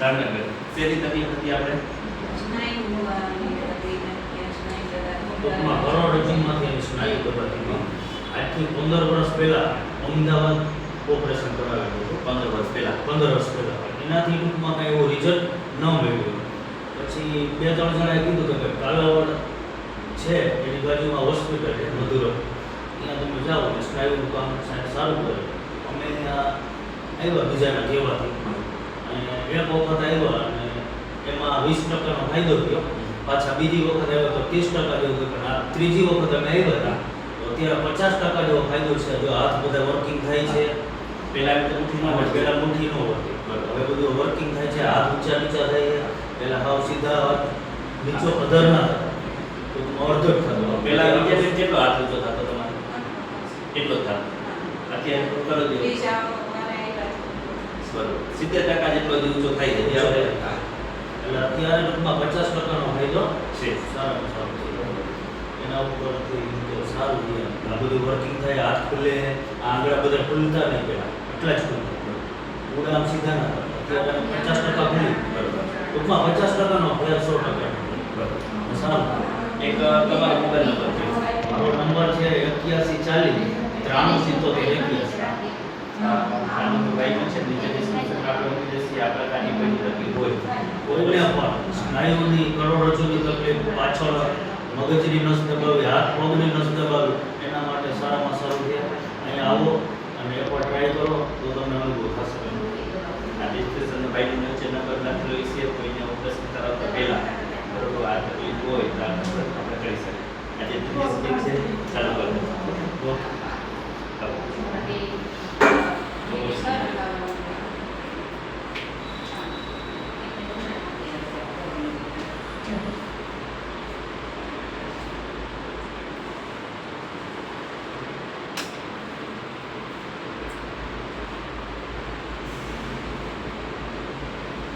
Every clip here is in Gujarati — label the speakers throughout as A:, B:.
A: જામનગર. શેની તકલીફ હતી આપણે?
B: ટૂંકમાં કરોડરજ્જુમાંથી એની સ્નાયુ દબાતી હતી આજથી પંદર વર્ષ પહેલાં અમદાવાદ ઓપરેશન કરાવેલું હતું
A: પંદર વર્ષ પહેલાં
B: પંદર વર્ષ પહેલાં. એનાથી ટૂંકમાં કાંઈ એવું રિઝલ્ટ ન મળ્યું. પછી બે ત્રણ જણાએ કીધું કે કાલાવડ છે એની બાજુમાં હોસ્પિટલ છે મધુરમ. ત્યાં તમે જાઓ ને સ્નાયુનું કામ સાહેબ સારું કરે. અમે ત્યાં આવ્યા બીજાના કહેવાથી. અને એક વખત આવ્યો અને એમાં વીસ ટકાનો ફાયદો થયો. પાછા બીજી વખત આવ્યો તો ત્રીસ ટકા જેવું થયું. પણ આ ત્રીજી વખત અમે આવ્યા હતા તો અત્યારે પચાસ ટકા જેવો ફાયદો છે. જો હાથ બધા વર્કિંગ થાય છે.
A: પહેલા એમ તો મુઠ્ઠી ન હોય
B: પહેલાં મુઠ્ઠી ન હોય. હવે બધું વર્કિંગ થાય છે. હાથ ઊંચા નીચા થાય છે. પહેલા હાવ સીધા હાથ નીચો અધર ના થતા અડધો જ થતો.
A: પહેલા બીજા કેટલો હાથ ઊંચો થતો તમારે એટલો જ થતો અત્યારે કરો સિત્તેર ટકા જેટલો જ ઊંચો થાય છે. અત્યારે
B: એટલે અત્યારે ટૂંકમાં પચાસ ટકાનો ફાયદો
A: છે.
B: સારામાં સારો છે. એના ઉપરથી સારું છે. આ બધું વર્કિંગ થાય હાથ ખુલે આ આંગળા બધા ખુલતા નહીં પહેલાં. એટલા જ ખુલતા પૂરા આમ સીધા ના અત્યારે પચાસ ટકા ખુલી.
A: બરોબર
B: ટૂંકમાં પચાસ ટકાનો ફેર સો ટકા
A: બરોબર.
B: સારું.
A: એક તમારો મોબાઈલ નંબર છે.
B: મારો નંબર છે એક્યાસી ચાલીસ ત્રાણું સિત્તોતેર એક્યાસી.
A: છે નીચે દઈશું આ પ્રકારની કોઈ તકલીફ હોય
B: કોઈને પણ સ્નાયુની કરોડરજ્જુની તકલીફ પાછળ મગજની નસ દબાવી હાથ પગની નસ દબાવી એના માટે સારામાં સારું છે અહીંયા આવો અને એકવાર ટ્રાય કરો તો તમને અનુભવ થશે.
A: આ ડિસ્ક્રિપ્શન ભાઈનો નંબર છે કોઈને ઓપરેશન કરાવતા પહેલા બરોબર આ તકલીફ હોય તો આ નંબર આપણે કરી શકીએ આજે ત્રીસ ઠીક છે ચાલુ કરો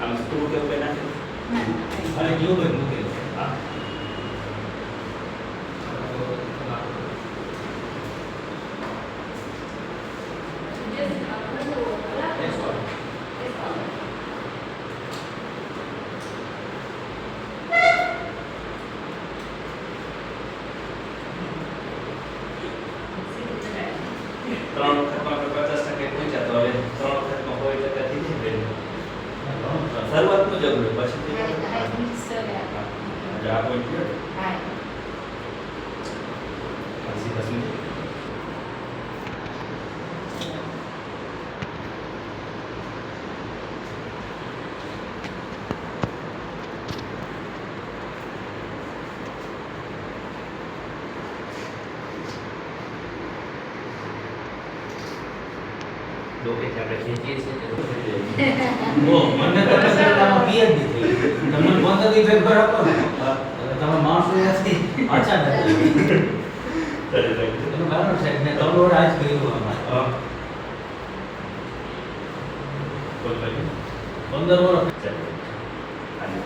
A: આમ સ્ક્રૂ કેવું કઈ નાખે
B: અને કેવું કંઈક મૂકે
A: હા ત્રણ વખતમાં શરૂઆતનું જરૂર પછી આ પોઈન્ટ ડોકેથી આપણે ખેંચીએ છીએ તે ડોકે થઈ જાય.
B: ઓ મને તો થઈ ગઈ. તમે ને તમે માણસો ત્યાંથી પાછા નથી
A: ચાલે.
B: કારણ છે કે મેં ત્રણ આજ કર્યું આમાં
A: હા. બોલ ભાઈ.
B: પંદર વર્ષ
A: ચાલે. આની